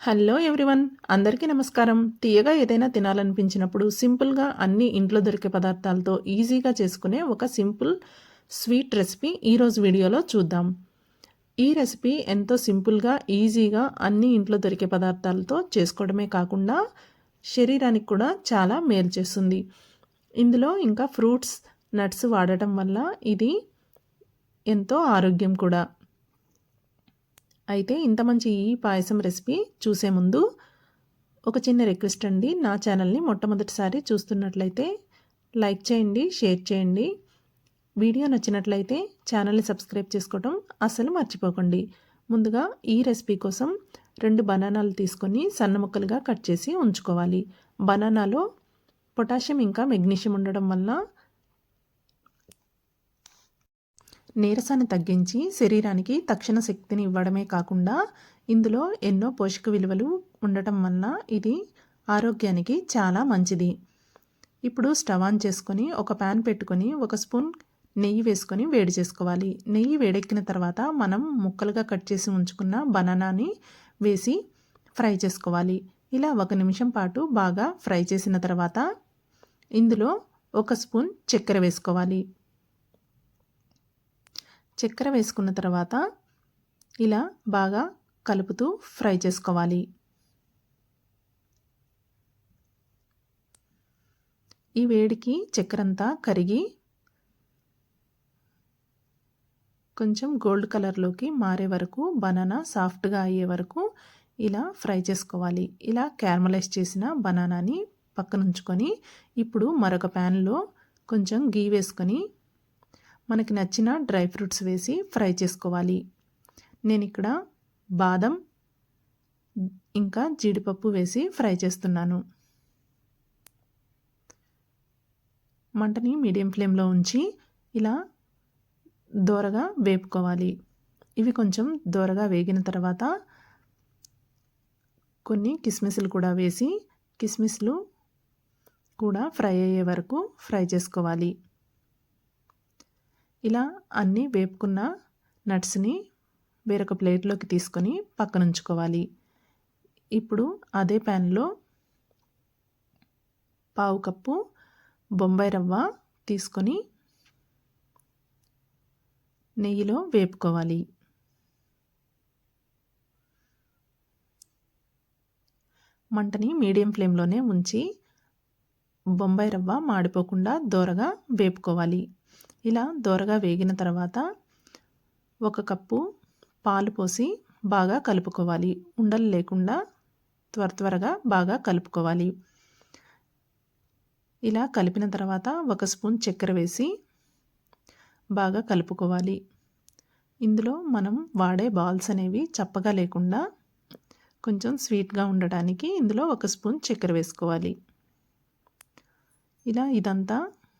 Hello everyone అందరికీ నమస్కారం. తీయగా ఏదైనా తినాలనిపించినప్పుడు సింపుల్గా అన్ని ఇంట్లో దొరికే పదార్థాలతో ఈజీగా చేసుకునే ఒక సింపుల్ స్వీట్ రెసిపీ ఈరోజు వీడియోలో చూద్దాం. ఈ రెసిపీ ఎంతో సింపుల్గా ఈజీగా అన్ని ఇంట్లో దొరికే పదార్థాలతో చేసుకోవడమే కాకుండా శరీరానికి కూడా చాలా మేలు చేస్తుంది. ఇందులో ఇంకా ఫ్రూట్స్ నట్స్ వాడటం వల్ల ఇది ఎంతో ఆరోగ్యం కూడా. అయితే ఇంత మంచి ఈ పాయసం రెసిపీ చూసే ముందు ఒక చిన్న రిక్వెస్ట్ అండి. నా ఛానల్ని మొట్టమొదటిసారి చూస్తున్నట్లయితే లైక్ చేయండి షేర్ చేయండి. వీడియో నచ్చినట్లయితే ఛానల్ని సబ్స్క్రైబ్ చేసుకోవడం అస్సలు మర్చిపోకండి. ముందుగా ఈ రెసిపీ కోసం రెండు బనానాలు తీసుకొని సన్న ముక్కలుగా కట్ చేసి ఉంచుకోవాలి. బనానాలో పొటాషియం ఇంకా మెగ్నీషియం ఉండడం వల్ల నీరసాన్ని తగ్గించి శరీరానికి తక్షణ శక్తిని ఇవ్వడమే కాకుండా ఇందులో ఎన్నో పోషక విలువలు ఉండటం వల్ల ఇది ఆరోగ్యానికి చాలా మంచిది. ఇప్పుడు స్టవ్ ఆన్ చేసుకొని ఒక ప్యాన్ పెట్టుకొని ఒక స్పూన్ నెయ్యి వేసుకొని వేడి చేసుకోవాలి. నెయ్యి వేడెక్కిన తర్వాత మనం ముక్కలుగా కట్ చేసి ఉంచుకున్న బనానాని వేసి ఫ్రై చేసుకోవాలి. ఇలా ఒక నిమిషం పాటు బాగా ఫ్రై చేసిన తర్వాత ఇందులో ఒక స్పూన్ చక్కెర వేసుకోవాలి. చక్కెర వేసుకున్న తర్వాత ఇలా బాగా కలుపుతూ ఫ్రై చేసుకోవాలి. ఈ వేడికి చక్కెర అంతా కరిగి కొంచెం గోల్డ్ కలర్లోకి మారే వరకు బనానా సాఫ్ట్గా అయ్యే వరకు ఇలా ఫ్రై చేసుకోవాలి. ఇలా క్యారమలైజ్ చేసిన బనానాని పక్కన ఉంచుకొని ఇప్పుడు మరొక ప్యాన్లో కొంచెం గీ వేసుకొని మనకి నచ్చిన డ్రై ఫ్రూట్స్ వేసి ఫ్రై చేసుకోవాలి. నేను ఇక్కడ బాదం ఇంకా జీడిపప్పు వేసి ఫ్రై చేస్తున్నాను. మంటని మీడియం ఫ్లేమ్లో ఉంచి ఇలా దోరగా వేపుకోవాలి. ఇవి కొంచెం దోరగా వేగిన తర్వాత కొన్ని కిస్మిస్లు కూడా వేసి కిస్మిస్లు కూడా ఫ్రై అయ్యే వరకు ఫ్రై చేసుకోవాలి. ఇలా అన్నీ వేపుకున్న నట్స్ని వేరొక ప్లేట్లోకి తీసుకొని పక్కన ఉంచుకోవాలి ఇప్పుడు అదే ప్యాన్లో పావు కప్పు బొంబాయి రవ్వ తీసుకొని నెయ్యిలో వేపుకోవాలి. మంటని మీడియం ఫ్లేమ్లోనే ఉంచి బొంబాయి రవ్వ మాడిపోకుండా దోరగా వేపుకోవాలి. ఇలా దోరగా వేగిన తర్వాత ఒక కప్పు పాలు పోసి బాగా కలుపుకోవాలి. ఉండలు లేకుండా త్వర త్వరగా బాగా కలుపుకోవాలి. ఇలా కలిపిన తర్వాత ఒక స్పూన్ చక్కెర వేసి బాగా కలుపుకోవాలి. ఇందులో మనం వాడే బాల్స్ అనేవి చప్పగా లేకుండా కొంచెం స్వీట్గా ఉండడానికి ఇందులో ఒక స్పూన్ చక్కెర వేసుకోవాలి. ఇలా ఇదంతా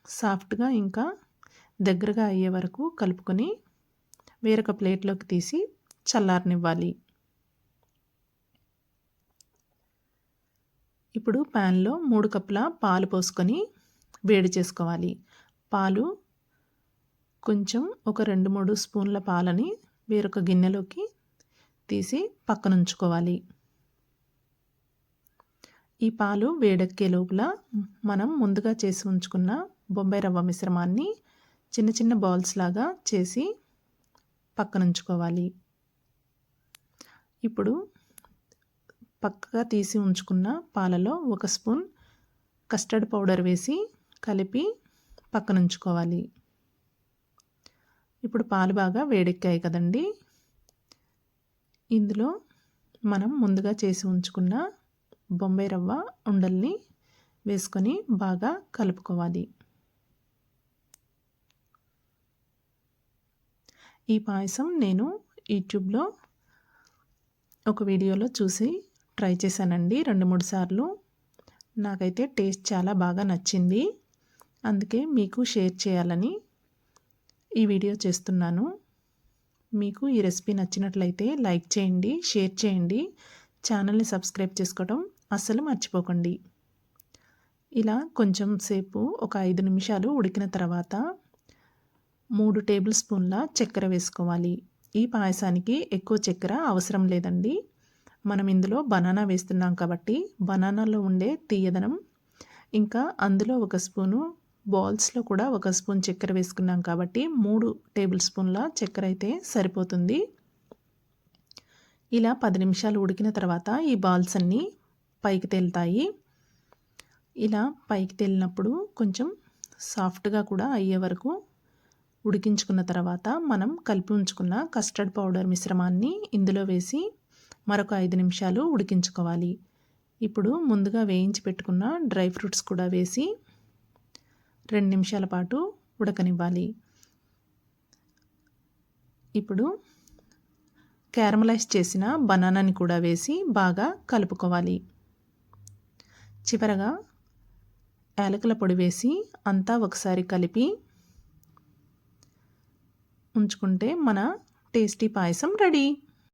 సాఫ్ట్గా ఇంకా దగ్గరగా అయ్యే వరకు కలుపుకొని వేరొక ప్లేట్లోకి తీసి చల్లారనివ్వాలి. ఇప్పుడు ప్యాన్లో మూడు కప్పుల పాలు పోసుకొని వేడి చేసుకోవాలి. పాలు కొంచెం ఒక రెండు మూడు స్పూన్ల పాలని వేరొక గిన్నెలోకి తీసి పక్కనుంచుకోవాలి. ఈ పాలు వేడెక్కే లోపల మనం ముందుగా చేసి ఉంచుకున్న బొంబాయి రవ్వ మిశ్రమాన్ని చిన్న చిన్న బాల్స్ లాగా చేసి పక్కనుంచుకోవాలి. ఇప్పుడు పక్కగా తీసి ఉంచుకున్న పాలలో ఒక స్పూన్ కస్టర్డ్ పౌడర్ వేసి కలిపి పక్కనుంచుకోవాలి. ఇప్పుడు పాలు బాగా వేడెక్కాయి కదండి. ఇందులో మనం ముందుగా చేసి ఉంచుకున్న బొంబాయి రవ్వ ఉండల్ని వేసుకొని బాగా కలుపుకోవాలి. ఈ పాయసం నేను యూట్యూబ్లో ఒక వీడియోలో చూసి ట్రై చేశానండి రెండు మూడు సార్లు. నాకైతే టేస్ట్ చాలా బాగా నచ్చింది. అందుకే మీకు షేర్ చేయాలని ఈ వీడియో చేస్తున్నాను. మీకు ఈ రెసిపీ నచ్చినట్లయితే లైక్ చేయండి షేర్ చేయండి. ఛానల్ని సబ్స్క్రైబ్ చేసుకోవడం అస్సలు మర్చిపోకండి. ఇలా కొంచెం సేపు ఒక ఐదు నిమిషాలు ఉడికిన తర్వాత మూడు టేబుల్ స్పూన్ల చక్కెర వేసుకోవాలి. ఈ పాయసానికి ఎక్కువ చక్కెర అవసరం లేదండి. మనం ఇందులో బనానా వేస్తున్నాం కాబట్టి బనానాలో ఉండే తీయదనం ఇంకా అందులో ఒక స్పూను బాల్స్లో కూడా ఒక స్పూన్ చక్కెర వేసుకున్నాం కాబట్టి మూడు టేబుల్ స్పూన్ల చక్కెర అయితే సరిపోతుంది. ఇలా పది నిమిషాలు ఉడికిన తర్వాత ఈ బాల్స్ అన్నీ పైకి తేలుతాయి. ఇలా పైకి తేలినప్పుడు కొంచెం సాఫ్ట్గా కూడా అయ్యే వరకు ఉడికించుకున్న తర్వాత మనం కలిపి ఉంచుకున్న కస్టర్డ్ పౌడర్ మిశ్రమాన్ని ఇందులో వేసి మరొక ఐదు నిమిషాలు ఉడికించుకోవాలి. ఇప్పుడు ముందుగా వేయించి పెట్టుకున్న డ్రై ఫ్రూట్స్ కూడా వేసి రెండు నిమిషాల పాటు ఉడకనివ్వాలి. ఇప్పుడు క్యారమలైజ్ చేసిన బనానాని కూడా వేసి బాగా కలుపుకోవాలి. చివరగా యాలకుల పొడి వేసి అంతా ఒకసారి కలిపి ఉంచుకుంటే మన టేస్టీ పాయసం రెడీ.